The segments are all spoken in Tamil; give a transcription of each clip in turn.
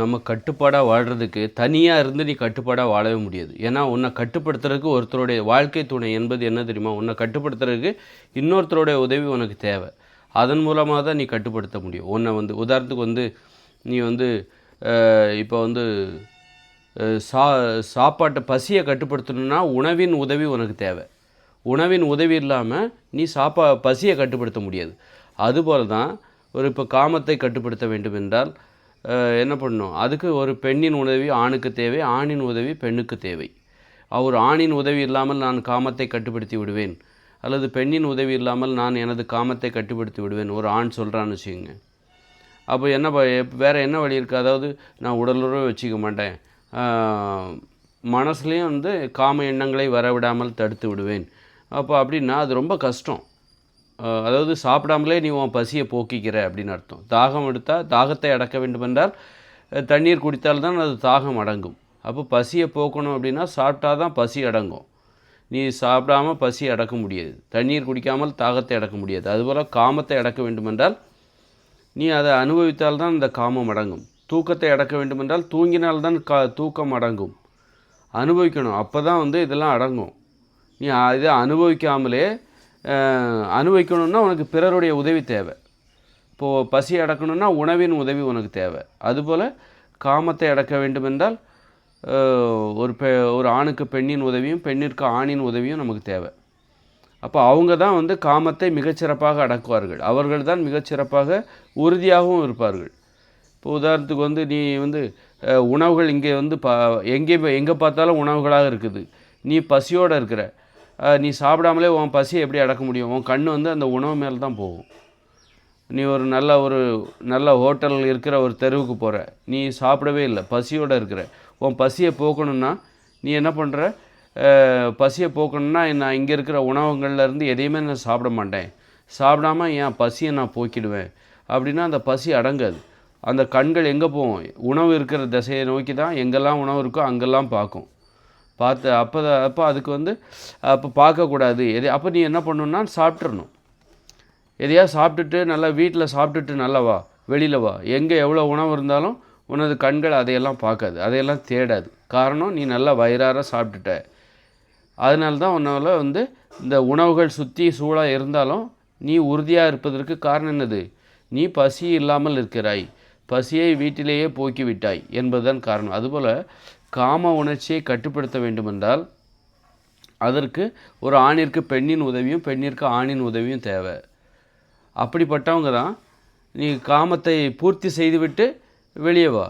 நம்ம கட்டுப்பாடாக வாழ்கிறதுக்கு தனியாக இருந்து நீ கட்டுப்பாடாக வாழவே முடியாது. ஏன்னா உன்னை கட்டுப்படுத்துறதுக்கு ஒருத்தருடைய வாழ்க்கை துணை என்பது என்ன தெரியுமா? உன்னை கட்டுப்படுத்துறதுக்கு இன்னொருத்தருடைய உதவி உனக்கு தேவை. அதன் மூலமாக தான் நீ கட்டுப்படுத்த முடியும். உன்னை வந்து உதாரணத்துக்கு வந்து நீ வந்து இப்போ வந்து சா சாப்பாட்டை பசியை கட்டுப்படுத்தணும்னா உணவின் உதவி உனக்கு தேவை. உணவின் உதவி இல்லாமல் நீ சாப்பா பசியை கட்டுப்படுத்த முடியாது. அதுபோல தான் ஒரு இப்போ காமத்தை கட்டுப்படுத்த வேண்டும் என்றால் என்ன பண்ணணும்? அதுக்கு ஒரு பெண்ணின் உதவி ஆணுக்கு தேவை ஆணின் உதவி பெண்ணுக்கு தேவை. அவர் ஆணின் உதவி இல்லாமல் நான் காமத்தை கட்டுப்படுத்தி விடுவேன். அல்லது பெண்ணின் உதவி இல்லாமல் நான் எனது காமத்தை கட்டுப்படுத்தி விடுவேன். ஒரு ஆண் சொல்கிறான்னு வச்சுக்கோங்க. அப்போ என்ன ப- என்ன வழி இருக்குது அதாவது நான் உடலுறவு வச்சுக்க மாட்டேன். மனசுலேயும் வந்து காம எண்ணங்களை வரவிடாமல் தடுத்து விடுவேன். அப்போ அப்படின்னா அது ரொம்ப கஷ்டம். அதாவது சாப்பிடாமலே நீ உன் பசியை போக்கிக்கிற அப்படின்னு அர்த்தம். தாகம் எடுத்தால் தாகத்தை அடக்க வேண்டுமென்றால் தண்ணீர் குடித்தால் தான் அது தாகம் அடங்கும். அப்போ பசியை போக்கணும் அப்படின்னா சாப்பிட்டா தான் பசி அடங்கும். நீ சாப்பிடாம பசி அடக்க முடியாது. தண்ணீர் குடிக்காமல் தாகத்தை அடக்க முடியாது. அதுபோல் காமத்தை அடக்க வேண்டுமென்றால் நீ அதை அனுபவித்தால் தான் இந்த காமம் அடங்கும். தூக்கத்தை அடக்க வேண்டுமென்றால் தூங்கினால்தான் கா தூக்கம் அடங்கும். அனுபவிக்கணும். அப்போ தான் வந்து இதெல்லாம் அடங்கும். நீ இதை அனுபவிக்காமலே அனுபவிக்கணும்னா உனக்கு பிறருடைய உதவி தேவை. இப்போது பசி அடக்கணும்னா உணவின் உதவி உனக்கு தேவை. அதுபோல் காமத்தை அடக்க வேண்டுமென்றால் ஒரு பெ ஒரு ஆணுக்கு பெண்ணின் உதவியும் பெண்ணிற்கு ஆணின் உதவியும் நமக்கு தேவை. அப்போ அவங்க தான் வந்து காமத்தை மிகச்சிறப்பாக அடக்குவார்கள். அவர்கள் தான் மிகச்சிறப்பாக உறுதியாகவும் இருப்பார்கள். இப்போ உதாரணத்துக்கு வந்து நீ வந்து உணவுகள் இங்கே வந்து பா எங்கே எங்கே பார்த்தாலும் உணவுகளாக இருக்குது. நீ பசியோடு இருக்கிற நீ சாப்பிடாமலே உன் பசியை எப்படி அடக்க முடியும்? உன் கண் வந்து அந்த உணவு மேலே தான் போகும். நீ ஒரு நல்ல ஒரு நல்ல ஹோட்டல் இருக்கிற ஒரு தெருவுக்கு போகிற நீ சாப்பிடவே இல்லை பசியோடு இருக்கிற. உன் பசியை போக்கணும்னா நீ என்ன பண்ணுற பசியை போக்கணும்னா நான் இங்கே இருக்கிற உணவங்கள்லேருந்து எதையுமே நான் சாப்பிட மாட்டேன். சாப்பிடாம என் பசியை நான் போக்கிடுவேன். அப்படின்னா அந்த பசி அடங்காது. அந்த கண்கள் எங்கே போகும்? உணவு இருக்கிற திசையை நோக்கி தான் எங்கெல்லாம் உணவு இருக்கோ அங்கெல்லாம் பார்க்கும். பார்த்து அப்போ அப்போ அதுக்கு வந்து அப்போ பார்க்கக்கூடாது. எது அப்போ நீ என்ன பண்ணணும்னா சாப்பிட்றணும் எதையா சாப்பிட்டுட்டு நல்லா வீட்டில் சாப்பிட்டுட்டு நல்லா வா வெளியில் வா. எங்கே எவ்வளோ உணவு இருந்தாலும் உனது கண்கள் அதையெல்லாம் பார்க்காது. அதையெல்லாம் தேடாது. காரணம் நீ நல்லா வயிறார சாப்பிட்டுட்ட. அதனால தான் உன்னால் வந்து இந்த உணவுகள் சுற்றி சூழாக இருந்தாலும் நீ உறுதியாக இருப்பதற்கு காரணம் என்னது? நீ பசி இல்லாமல் இருக்கிறாய். பசியை வீட்டிலேயே போக்கிவிட்டாய் என்பதுதான் காரணம். அதுபோல் காம உணர்ச்சியை கட்டுப்படுத்த வேண்டுமென்றால் அதற்கு ஒரு ஆணிற்கு பெண்ணின் உதவியும் பெண்ணிற்கு ஆணின் உதவியும் தேவை. அப்படிப்பட்டவங்க தான் நீ காமத்தை பூர்த்தி செய்துவிட்டு வெளியே வா.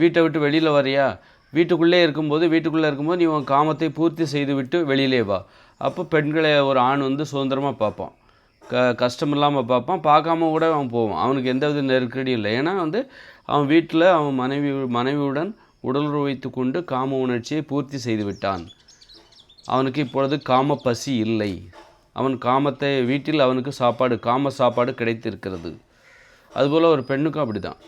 வீட்டை விட்டு வெளியில் வரியா? வீட்டுக்குள்ளே இருக்கும்போது வீட்டுக்குள்ளே இருக்கும்போது நீ உன் காமத்தை பூர்த்தி செய்துவிட்டு வெளியிலே வா. அப்போ பெண்களை ஒரு ஆண் வந்து சுதந்திரமாக பார்ப்பான். க கஷ்டம் இல்லாமல் பார்ப்பான். பார்க்காம கூட அவன் போவான். அவனுக்கு எந்த வித நெருக்கடியும் இல்லை. ஏன்னா வந்து அவன் வீட்டில் அவன் மனைவி மனைவியுடன் உடலுறவு வைத்து கொண்டு காம உணர்ச்சியை பூர்த்தி செய்து விட்டான் அவனுக்கு இப்பொழுது காம பசி இல்லை. அவன் காமத்தை வீட்டில் அவனுக்கு சாப்பாடு காம சாப்பாடு கிடைத்திருக்கிறது. அதுபோல் ஒரு பெண்ணுக்கும் அப்படி தான்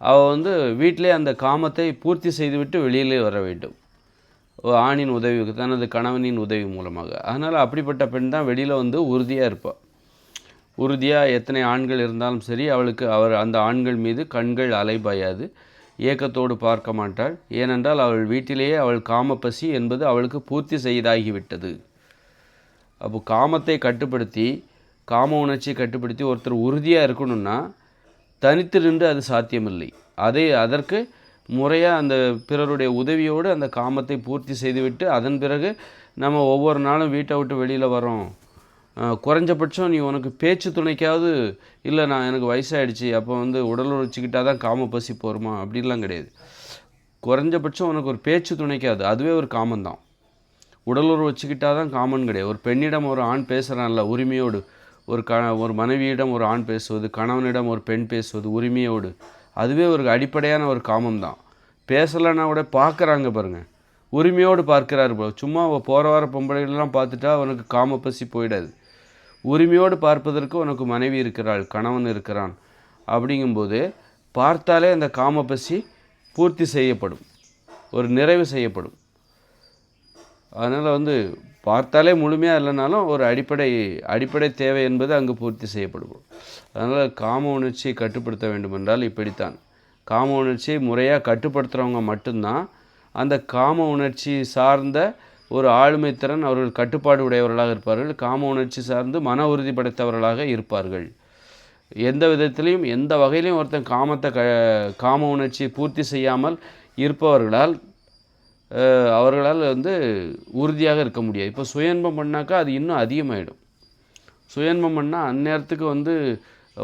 அவள் வந்து வீட்டிலே அந்த காமத்தை பூர்த்தி செய்துவிட்டு வெளியிலே வர வேண்டும். ஆணின் உதவி தனது கணவனின் உதவி மூலமாக. அதனால் அப்படிப்பட்ட பெண் தான் வெளியில் வந்து உறுதியாக இருப்பாள் உறுதியாக எத்தனை ஆண்கள் இருந்தாலும் சரி அவளுக்கு அவர் அந்த ஆண்கள் மீது கண்கள் அலைபாயாது. ஏக்கத்தோடு பார்க்க மாட்டாள். ஏனென்றால் அவள் வீட்டிலேயே அவள் காமப்பசி என்பது அவளுக்கு பூர்த்தி செய்தாகிவிட்டது. அப்போ காமத்தை கட்டுப்படுத்தி காம உணர்ச்சியை கட்டுப்படுத்தி ஒருத்தர் உறுதியாக இருக்கணும்னா தனித்து நின்று அது சாத்தியமில்லை. அதை அதற்கு முறையாக அந்த பிறருடைய உதவியோடு அந்த காமத்தை பூர்த்தி செய்துவிட்டு அதன் பிறகு நம்ம ஒவ்வொரு நாளும் வீட்டை விட்டு வெளியில் வரோம் குறைஞ்சபட்சம் நீ உனக்கு பேச்சு துணைக்காவது இல்லை நான் எனக்கு வயசாகிடுச்சு அப்போ வந்து உடல் உழைச்சிக்கிட்டா தான் காம பசி போருமா? அப்படின்லாம் கிடையாது. குறைஞ்சபட்சம் உனக்கு ஒரு பேச்சு துணைக்காது. அதுவே ஒரு காமந்தான் உடலுறவு வச்சுக்கிட்டா தான் காமன் கிடையாது. ஒரு பெண்ணிடம் ஒரு ஆண் பேசுகிறான்ல உரிமையோடு. ஒரு க ஒரு மனைவியிடம் ஒரு ஆண் பேசுவது கணவனிடம் ஒரு பெண் பேசுவது உரிமையோடு. அதுவே ஒரு அடிப்படையான ஒரு காமம் தான். பேசலைன்னா கூட பார்க்குறாங்க பாருங்கள் உரிமையோடு பார்க்குறாரு சும்மா போகிற வார பொம்பளைகள்லாம் பார்த்துட்டா அவனுக்கு காம பசி போயிடாது. உரிமையோடு பார்ப்பதற்கு உனக்கு மனைவி இருக்கிறாள் கணவன் இருக்கிறான். அப்படிங்கும்போது பார்த்தாலே அந்த காம பசி பூர்த்தி செய்யப்படும். ஒரு நிறைவு செய்யப்படும். அதனால் வந்து பார்த்தாலே முழுமையாக இல்லைனாலும் ஒரு அடிப்படை அடிப்படை தேவை என்பது அங்கு பூர்த்தி செய்யப்படும் அதனால் காம உணர்ச்சியை கட்டுப்படுத்த வேண்டுமென்றால் இப்படித்தான். காம உணர்ச்சியை முறையாக கட்டுப்படுத்துகிறவங்க மட்டும்தான் அந்த காம உணர்ச்சி சார்ந்த ஒரு ஆளுமைத்திறன் அவர்கள் கட்டுப்பாடு உடையவர்களாக இருப்பார்கள். காம உணர்ச்சி சார்ந்து மன உறுதி படைத்தவர்களாக இருப்பார்கள். எந்த விதத்திலையும் எந்த வகையிலையும் ஒருத்தன் காமத்தை க காம உணர்ச்சியை பூர்த்தி செய்யாமல் இருப்பவர்களால் அவர்களால் வந்து உறுதியாக இருக்க முடியாது. இப்போ சுயன்பம் பண்ணாக்கா அது இன்னும் அதிகமாகிடும் சுயன்பம் பண்ணால் அந்நேரத்துக்கு வந்து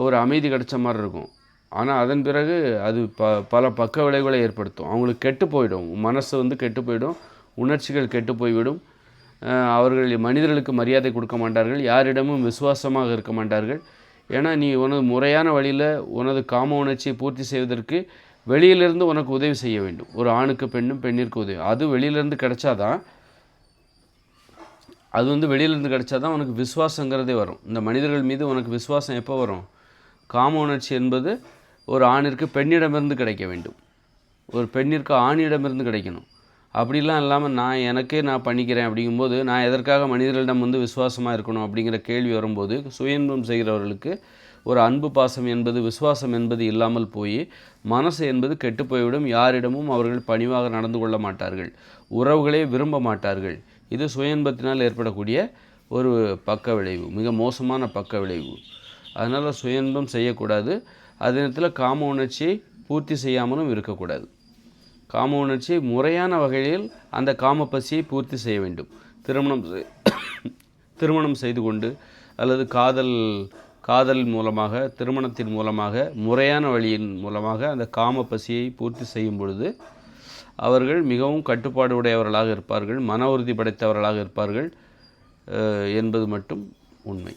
ஒரு அமைதி கிடைச்ச மாதிரி இருக்கும். ஆனால் அதன் பிறகு அது ப பல பக்க விளைவுகளை ஏற்படுத்தும். அவங்களுக்கு கெட்டு போயிடும். மனசு வந்து கெட்டு போயிடும். உணர்ச்சிகள் கெட்டு போய்விடும் அவர்கள் மனிதர்களுக்கு மரியாதை கொடுக்க மாட்டார்கள். யாரிடமும் விசுவாசமாக இருக்க மாட்டார்கள். ஏன்னா நீ உனது முறையான வழியில் உனது காம உணர்ச்சியை பூர்த்தி செய்வதற்கு வெளியிலிருந்து உனக்கு உதவி செய்ய வேண்டும். ஒரு ஆணுக்கு பெண்ணும் பெண்ணிற்கு உதவி. அது வெளியிலேருந்து கிடச்சாதான் அது வந்து வெளியிலேருந்து கிடைச்சா தான் உனக்கு விசுவாசங்கிறதே வரும். இந்த மனிதர்கள் மீது உனக்கு விசுவாசம் எப்போ வரும்? காம உணர்ச்சி என்பது ஒரு ஆணிற்கு பெண்ணிடமிருந்து கிடைக்க வேண்டும். ஒரு பெண்ணிற்கு ஆணிடமிருந்து கிடைக்கணும். அப்படிலாம் இல்லாமல் நான் எனக்கே நான் பண்ணிக்கிறேன் அப்படிங்கும்போது நான் எதற்காக மனிதர்களிடம் வந்து விசுவாசமாக இருக்கணும் அப்படிங்கிற கேள்வி வரும்போது சுயன்பம் செய்கிறவர்களுக்கு ஒரு அன்பு பாசம் என்பது விசுவாசம் என்பது இல்லாமல் போய் மனசு என்பது கெட்டு போய்விடும். யாரிடமும் அவர்கள் பணிவாக நடந்து கொள்ள மாட்டார்கள். உறவுகளே விரும்ப மாட்டார்கள். இது சுயன்பத்தினால் ஏற்படக்கூடிய ஒரு பக்க விளைவு மிக மோசமான பக்க விளைவு. அதனால் சுயன்பம் செய்யக்கூடாது. அதே நேரத்தில் காம உணர்ச்சியை பூர்த்தி செய்யாமலும் இருக்கக்கூடாது. காம உணர்ச்சியை முறையான வகையில் அந்த காம பசியை பூர்த்தி செய்ய வேண்டும். திருமணம் செய்- திருமணம் செய்து கொண்டு அல்லது காதல் காதல் மூலமாக திருமணத்தின் மூலமாக முறையான வழியின் மூலமாக அந்த காம பசியை பூர்த்தி செய்யும் பொழுது அவர்கள் மிகவும் கட்டுப்பாடு உடையவர்களாக இருப்பார்கள் மன உறுதி படைத்தவர்களாக இருப்பார்கள் என்பது மட்டும் உண்மை.